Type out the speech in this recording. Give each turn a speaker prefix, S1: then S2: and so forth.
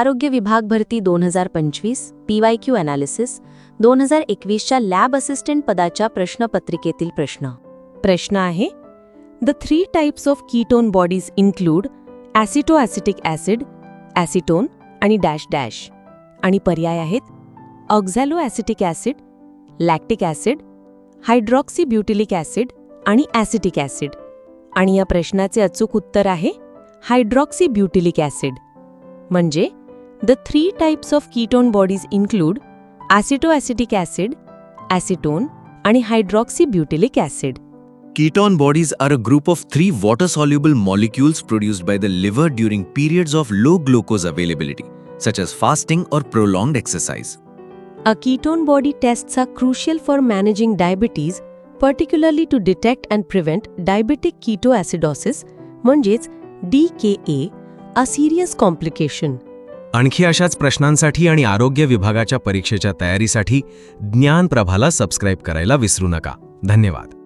S1: आरोग्य विभाग भरती दोन हजार पंचवीस पी वाय क्यू अनालिसिस दोन हजार एकवीसच्या लॅब असिस्टंट पदाच्या प्रश्नपत्रिकेतील प्रश्न. प्रश्न आहे the three types of ketone bodies include acetoacetic acid acetone आणि डॅश डॅश आणि पर्याय आहेत oxaloacetic acid lactic acid hydroxy butylic acid आणि ॲसिटिक ॲसिड आणि या प्रश्नाचे अचूक उत्तर आहे हायड्रॉक्सी ब्युटिलिक ॲसिड म्हणजे The three types of ketone bodies include acetoacetic acid acetone आणि hydroxy butyric acid
S2: Ketone bodies are a group of three water soluble molecules produced by the liver during periods of low glucose availability, such as fasting or prolonged exercise.
S1: A ketone body tests are crucial for managing diabetes, particularly to detect and prevent diabetic ketoacidosis, म्हणजेच DKA, a serious complication.
S3: आणखी अशाच प्रश्नांसाठी आणि आरोग्य विभागाच्या परीक्षेच्या तयारीसाठी ज्ञान प्रभाला सबस्क्राईब करायला विसरू नका. धन्यवाद.